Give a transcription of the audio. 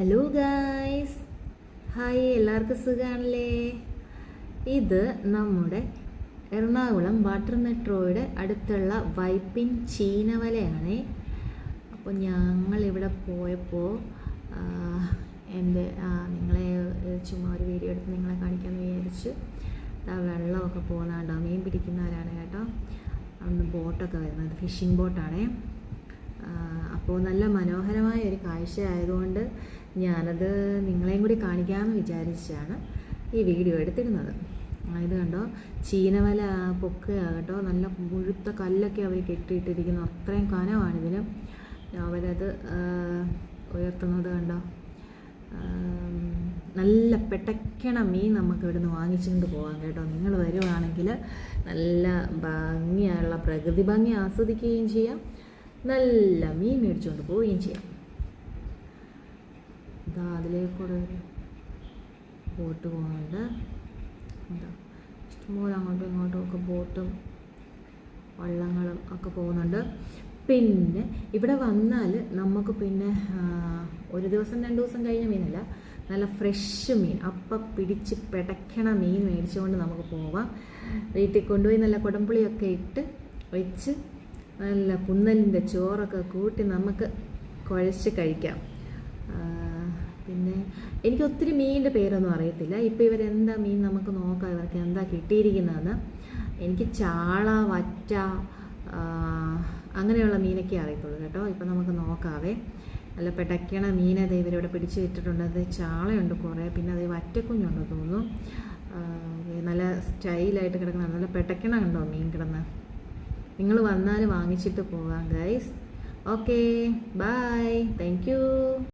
Hello guys hi എല്ലാവർക്കും സുഖമാണല്ലേ ഇത് നമ്മുടെ എറണാകുളം വാട്ടർ മെട്രോയുടെ അടുത്തുള്ള വൈപ്പിൻ ചീനവലയാണ്. അപ്പോൾ ഞങ്ങളിവിടെ പോയപ്പോൾ എന്റെ നിങ്ങളെ ചുമ്മാ ഒരു വീഡിയോ എടുത്ത് നിങ്ങളെ കാണിക്കാമെന്ന് വിചാരിച്ചു വെള്ളമൊക്കെ കേട്ടോ മീൻ പിടിക്കുന്നവരാണ് കേട്ടോ. അവിടുന്ന് ബോട്ടൊക്കെ വരുന്നത്. ഫിഷിംഗ് ബോട്ടാണേ അപ്പോൾ നല്ല മനോഹരമായ ഒരു കാഴ്ച ആയതുകൊണ്ട് ഞാനത് നിങ്ങളെയും കൂടി കാണിക്കാമെന്ന് വിചാരിച്ചാണ് ഈ വീഡിയോ എടുത്തിരുന്നത്. ഇത് കണ്ടോ? ചീനവല പൊക്കുക കേട്ടോ നല്ല മുഴുത്ത കല്ലൊക്കെ അവർ കെട്ടിയിട്ടിരിക്കുന്നു. അത്രയും കനമാണിതിന്. അവരത് ഉയർത്തുന്നത് കണ്ടോ? നല്ല പെട്ടക്കണ മീൻ നമുക്ക് ഇവിടുന്ന് വാങ്ങിച്ചുകൊണ്ട് പോകാം കേട്ടോ. നിങ്ങൾ വരുവാണെങ്കിൽ നല്ല ഭംഗിയുള്ള പ്രകൃതി ഭംഗി ആസ്വദിക്കുകയും ചെയ്യാം. നല്ല മീൻ മേടിച്ചുകൊണ്ട് പോവുകയും ചെയ്യാം. ഇതാ അതിലേക്കൂടെ ഒരു ബോട്ട് പോകുന്നുണ്ട് എന്താ? ഇഷ്ടംപോലെ അങ്ങോട്ടും ഇങ്ങോട്ടും ഒക്കെ ബോട്ടും വള്ളങ്ങളും ഒക്കെ പോകുന്നുണ്ട്. പിന്നെ ഇവിടെ വന്നാൽ നമുക്ക് പിന്നെ ഒരു ദിവസം രണ്ട് ദിവസം കഴിഞ്ഞ മീനല്ല നല്ല ഫ്രഷ് മീൻ. അപ്പം പിടിച്ച് പിടയ്ക്കണ മീൻ മേടിച്ചുകൊണ്ട് നമുക്ക് പോവാം. വീട്ടിൽ കൊണ്ടുപോയി നല്ല കുടംപുളിയൊക്കെ ഇട്ട് വെച്ച് നല്ല പുന്നലിന്റെ ചോറൊക്കെ കൂട്ടി നമുക്ക് കുഴച്ച് കഴിക്കാം. പിന്നെ എനിക്ക് ഒത്തിരി മീനിന്റെ പേരൊന്നും അറിയത്തില്ല. ഇപ്പോൾ ഇവരെന്താ മീൻ നമുക്ക് നോക്കാം ഇവർക്ക് എന്താ കിട്ടിയിരിക്കുന്നതെന്ന്. എനിക്ക് ചാള വറ്റ അങ്ങനെയുള്ള മീനൊക്കെ അറിയത്തുള്ളൂ കേട്ടോ. ഇപ്പം നമുക്ക് നോക്കാവേ. നല്ല പെടയ്ക്കണ മീനത് ഇവരിവിടെ പിടിച്ച് വിട്ടിട്ടുണ്ട് അത് ചാളയുണ്ട് കുറേ പിന്നെ അത് വറ്റക്കുഞ്ഞുണ്ട് തോന്നുന്നു. നല്ല സ്റ്റൈലായിട്ട് കിടക്കുന്ന നല്ല പെടയ്ക്കണ കണ്ടോ മീൻ കിടന്ന്? നിങ്ങൾ വന്നാൽ വാങ്ങിച്ചിട്ട് പോകാം ഗൈസ് ഓക്കേ ബൈ താങ്ക്